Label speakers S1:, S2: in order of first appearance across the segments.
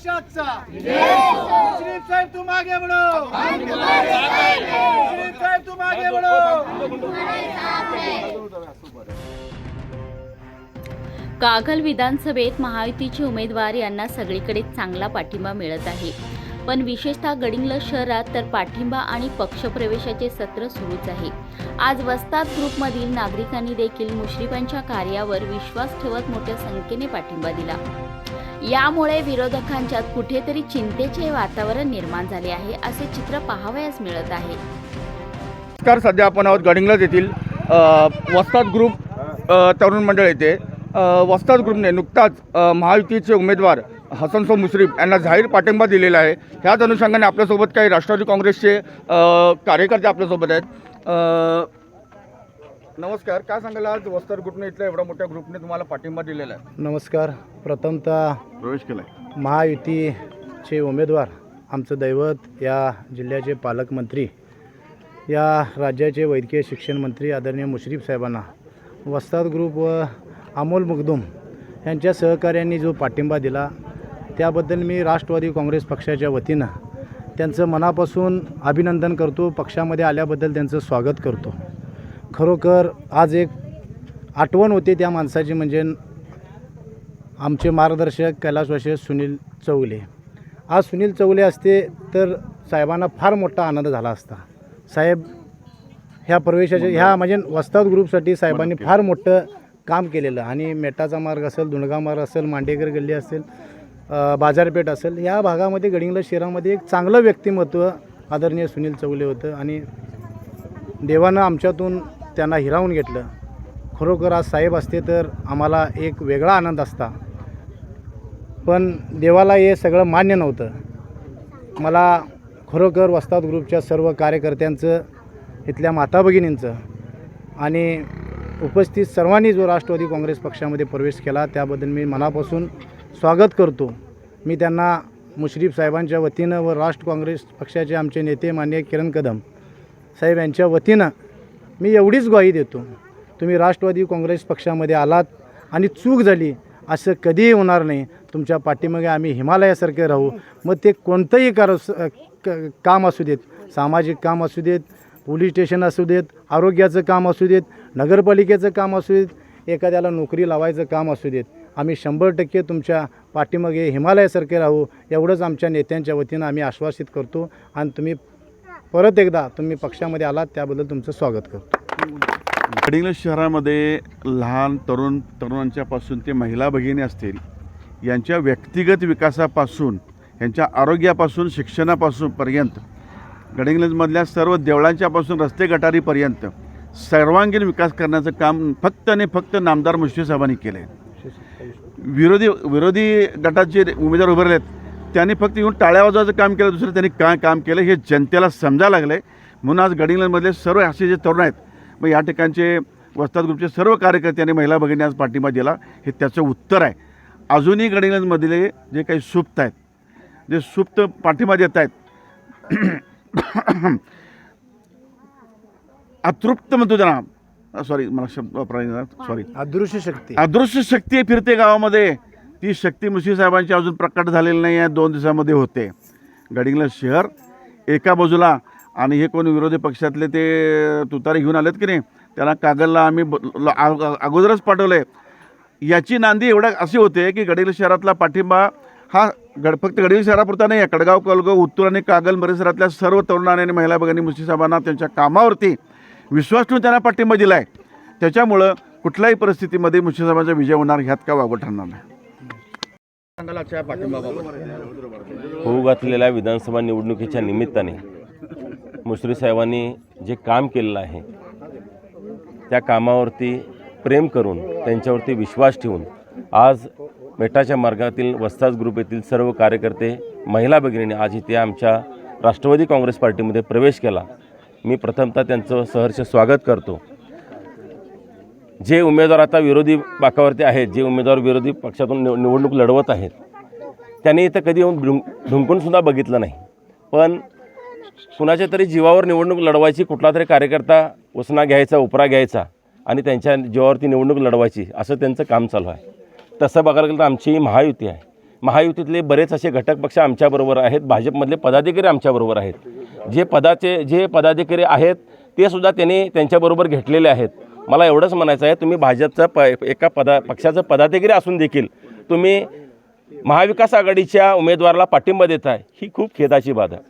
S1: पक्षाचा. मुश्रीफ साहेब मुश्रीफ साहेब तुम आगे बढ़ो
S2: कागल विधानसभेत महायुतीचे उमेदवार यांना सगळीकडे चांगला पाठिंबा मिळत आहे. पण विशेषतः गडिंग्लज शहरात तर पाठिंबा आणि पक्षप्रवेशाचे सत्र सुरूच आहे. आज वस्ताद ग्रुपमधील नागरिकांनी देखील मुश्रीफांच्या कार्यावर विश्वास ठेवत मोठ्या संख्येने पाठिंबा दिला. यामुळे विरोधकांच्यात कुठेतरी चिंतेचे वातावरण निर्माण झाले आहे असे चित्र पाहावयास मिळत आहे.
S3: नमस्कार सध्या आपण आहोत गडिंगलाच येथील वस्ताद ग्रुप तरुण मंडळ येथे. वस्ताद ग्रुपने नुकताच महायुतीचे उमेदवार हसनसो मुश्रीफ यांना जाहीर पाठिंबा दिलेला आहे. ह्याच अनुषंगाने आपल्यासोबत काही राष्ट्रवादी काँग्रेसचे कार्यकर्ते आपल्यासोबत आहेत. नमस्कार काय सांगाल आज? वस्ताद ग्रुपने इथल्या एवढ्या मोठ्या ग्रुपने तुम्हाला पाठिंबा दिलेला आहे.
S4: नमस्कार. प्रथमतः
S3: प्रवेश केला
S4: महायुतीचे उमेदवार आमचं दैवत या जिल्ह्याचे पालकमंत्री या राज्याचे वैद्यकीय शिक्षण मंत्री आदरणीय मुश्रीफ साहेबांना वस्ताद ग्रुप व अमोल मुगदुम यांच्या सहकार्यांनी जो पाठिंबा दिला त्याबद्दल मी राष्ट्रवादी काँग्रेस पक्षाच्या वतीनं त्यांचं मनापासून अभिनंदन करतो. पक्षामध्ये आल्याबद्दल त्यांचं स्वागत करतो. खरोखर आज एक आठवण होते त्या माणसाची म्हणजे आमचे मार्गदर्शक कैलासवासी सुनील चौगले. आज सुनील चौगले असते तर साहेबांना फार मोठा आनंद झाला असता. साहेब ह्या प्रवेशाच्या ह्या म्हणजे वस्ताद ग्रुपसाठी साहेबांनी फार मोठं काम केलेलं. आणि मेटाचा मार्ग असेल दुणगा मार्ग असेल मांडेकर गल्ली असेल बाजारपेठ असेल या भागामध्ये गडिंग्लज शहरामध्ये एक चांगलं व्यक्तिमत्व आदरणीय सुनील चौगले होतं. आणि देवानं आमच्यातून त्यांना हिरावून घेतलं. खरोखर आज साहेब असते तर आम्हाला एक वेगळा आनंद असता. पण देवाला हे सगळं मान्य नव्हतं. मला खरोखर वस्ताद ग्रुपच्या सर्व कार्यकर्त्यांचं इथल्या माता भगिनींचं आणि उपस्थित सर्वांनी जो राष्ट्रवादी काँग्रेस पक्षामध्ये प्रवेश केला त्याबद्दल मी मनापासून स्वागत करतो. मी त्यांना मुश्रीफ साहेबांच्या वतीनं व राष्ट्र काँग्रेस पक्षाचे आमचे नेते मान्य किरण कदम साहेब यांच्या वतीनं मी एवढीच ग्वाही देतो. तुम्ही राष्ट्रवादी काँग्रेस पक्षामध्ये आलात आणि चूक झाली असं कधीही होणार नाही. तुमच्या पाठीमागे आम्ही हिमालयासारखे राहू. मग ते कोणतंही कर क- काम असू देत सामाजिक काम असू देत पोलीस स्टेशन असू देत आरोग्याचं काम असू देत नगरपालिकेचं काम असू देत एखाद्याला नोकरी लावायचं काम असू देत. आम्ही शंभर टक्के तुमच्या पाठीमागे हिमालयासारखे राहू एवढंच आमच्या नेत्यांच्या वतीनं आम्ही आश्वासित करतो. आणि तुम्ही परत एकदा तुम्ही पक्षामध्ये आलात त्याबद्दल तुमचं स्वागत करतो.
S5: गडिंग्लज शहरामध्ये लहान तरुण तरुणांच्यापासून ते महिला भगिनी असतील यांच्या व्यक्तिगत विकासापासून यांच्या आरोग्यापासून शिक्षणापासून पर्यंत गडिंग्लजमधल्या सर्व देवळांच्यापासून रस्ते गटारीपर्यंत सर्वांगीण विकास करण्याचं काम फक्त आणि फक्त नामदार मुश्रीफ साहेबांनी केलं आहे विरोधी विरोधी गटाचे उमेदवार उभे राहिलेत. त्यांनी फक्त येऊन टाळ्या वाजवायचं काम केलं दुसरं त्यांनी काय काम केलं हे जनतेला समजायला लागलं आहे म्हणून आज गडिंग्लजमधले सर्व असे जे तरुण आहेत मग या ठिकाणचे वस्ताद ग्रुपचे सर्व कार्यकर्ते आणि महिला भगिनी आज पाठिंबा दिला हे त्याचं उत्तर आहे. अजूनही गडिंग्लजमधले जे काही सुप्त आहेत जे सुप्त पाठिंबा देत आहेत अतृप्त म्हणतो त्यांना. सॉरी मला शब्द वापरायचा सॉरी
S4: अदृश्य शक्ती.
S5: अदृश्य शक्ती फिरते गावामध्ये. ती शक्ती मुशी साहेबांची अजून प्रकट झालेली नाही आहे दोन दिवसामध्ये होते. गडिंग्लज शहर एका बाजूला आणि हे कोण विरोधी पक्षातले ते तुतारी घेऊन आलेत की नाही त्याला कागलला आम्ही ब- ल- अगोदरच पाठवलं आहे याची नांदी एवढ्या अशी होते की गडिंग्लज शहरातला पाठिंबा हा गड फक्त गडिंग्लज शहरापुरता नाही आहे कडगाव कलगाव उत्तूर आणि कागल परिसरातल्या सर्व तरुणांनी आणि महिला भगिनी मुशीसाहेबांना त्यांच्या कामावरती विश्वास ठेवून त्यांना पाठिंबा दिला आहे त्याच्यामुळं कुठल्याही परिस्थितीमध्ये मुशीसाहेबांचा विजय होणार ह्यात का वागू ठरणार नाही.
S6: होऊ घातलेल्या विधानसभा निवडणुकीच्या निमित्ताने मुश्री साहेबांनी जे काम केलेलं आहे त्या कामावरती प्रेम करून त्यांच्यावरती विश्वास ठेवून आज मेटाच्या मार्गातील वस्ताज ग्रुप येथील सर्व कार्यकर्ते महिला भगिनीने आज इथे आमच्या राष्ट्रवादी काँग्रेस पार्टीमध्ये प्रवेश केला. मी प्रथमतः त्यांचं सहर्ष स्वागत करतो. जे उमेदवार आता विरोधी बाकावरती आहेत जे उमेदवार विरोधी पक्षातून निव निवडणूक लढवत आहेत त्यांनी इथं कधी येऊन ढुं ढुंकूनसुद्धा बघितलं नाही. पण कुणाच्या तरी जीवावर निवडणूक लढवायची कुठला तरी कार्यकर्ता उसना घ्यायचा उपरा घ्यायचा आणि त्यांच्या जीवावरती निवडणूक लढवायची असं त्यांचं काम चालू आहे. तसं बघायला गेलं तर आमची महायुती आहे. महायुतीतले बरेच असे घटक पक्ष आमच्याबरोबर आहेत भाजपमधले पदाधिकारी आमच्याबरोबर आहेत. जे पदाचे जे पदाधिकारी आहेत ते सुद्धा त्यांनी त्यांच्याबरोबर घेतलेले आहेत. मला एवढंच म्हणायचं आहे तुम्ही भाजपचा प एका पदा पक्षाचं पदाधिकारी असून देखील तुम्ही महाविकास आघाडीच्या उमेदवाराला पाठिंबा देत आहे ही खूप खेदाची बाब आहे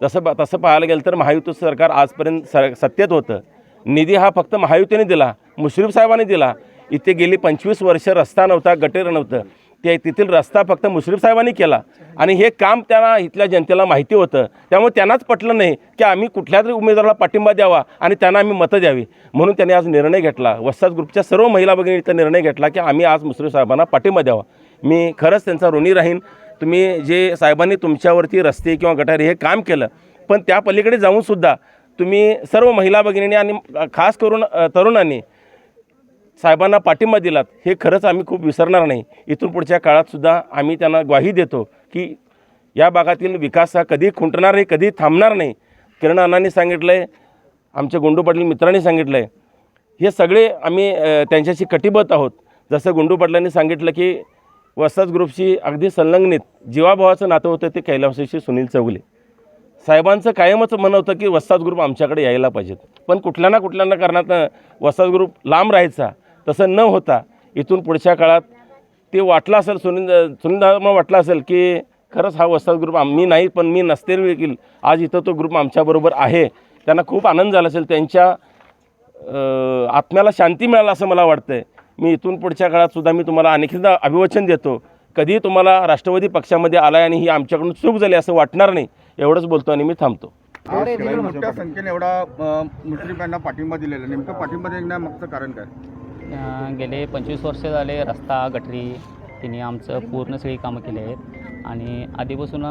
S6: तसं ब तसं पाहायला गेलं तर महायुती सरकार आजपर्यंत स सत्तेत होतं. निधी हा फक्त महायुतीने दिला मुश्रीफ साहेबांनी दिला. इथे गेली पंचवीस वर्ष रस्ता नव्हता गटेर नव्हतं. ते तेथील रस्ता फक्त मुश्रीफ साहेबांनी केला. आणि हे काम त्यांना इथल्या जनतेला माहिती होतं. त्यामुळे त्यांनाच पटलं नाही की आम्ही कुठल्या तरी उमेदवाराला पाठिंबा द्यावा आणि त्यांना आम्ही मतं द्यावी. म्हणून त्यांनी आज निर्णय घेतला. वस्ताद ग्रुपच्या सर्व महिला भगिनीचा निर्णय घेतला की आम्ही आज मुश्रीफ साहेबांना पाठिंबा द्यावा. मी खरंच त्यांचा ऋणी राहीन. तुम्ही जे साहेबांनी तुमच्यावरती रस्ते किंवा गटारे हे काम केलं पण त्या पलीकडे जाऊनसुद्धा तुम्ही सर्व महिला भगिनींनी आणि खास करून तरुणांनी साहेबांना पाठिंबा दिलात हे खरंच आम्ही खूप विसरणार नाही. इथून पुढच्या काळातसुद्धा आम्ही त्यांना ग्वाही देतो की या भागातील विकास हा कधी खुंटणार नाही कधी थांबणार नाही. किरण अण्णांनी सांगितलं आहे आमच्या गुंडू पाटील मित्रांनी सांगितलं आहे हे सगळे आम्ही त्यांच्याशी कटिबद्ध आहोत. जसं गुंडू पाटलांनी सांगितलं की वसाज ग्रुपशी अगदी संलग्नित जीवाभावाचं नातं होतं ते कैलासाशी सुनील चौगले. साहेबांचं कायमच म्हणणं होतं की वसाज ग्रुप आमच्याकडे यायला पाहिजेत. पण कुठल्या ना कुठल्या ना कारणात वसाज ग्रुप लांब राहायचा. तसं न होता इथून पुढच्या काळात ते वाटलं असेल सुनील सुनील वाटलं असेल की खरंच हा वस्ताद ग्रुप आम्ही नाही पण मी नसते देखील. आज इथं तो ग्रुप आमच्याबरोबर आहे. त्यांना खूप आनंद झाला असेल. त्यांच्या आत्म्याला शांती मिळालं असं मला वाटतं आहे मी इथून पुढच्या काळात सुद्धा मी तुम्हाला आणखीदा अभिवचन देतो. कधीही तुम्हाला राष्ट्रवादी पक्षामध्ये आला आणि ही आमच्याकडून चूक झाली असं वाटणार नाही. एवढंच बोलतो आणि मी थांबतो.
S3: मोठ्या संख्येने एवढा मुस्लिम यांना पाठिंबा दिलेला नेमकं पाठिंबा देण्यामागचं कारण काय?
S7: गेले पंचवीस वर्ष झाले रस्ता गटरी तिने आमचं पूर्ण सगळी कामं केली आहेत. आणि आधीपासून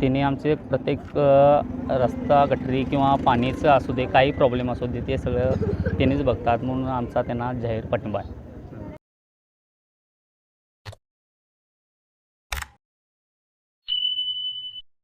S7: तिने आमचे प्रत्येक रस्ता गटरी किंवा पाणीचं असू दे काही प्रॉब्लेम असू दे ते सगळं तिनेच बघतात म्हणून आमचा त्यांना जाहीर पाठिंबा आहे.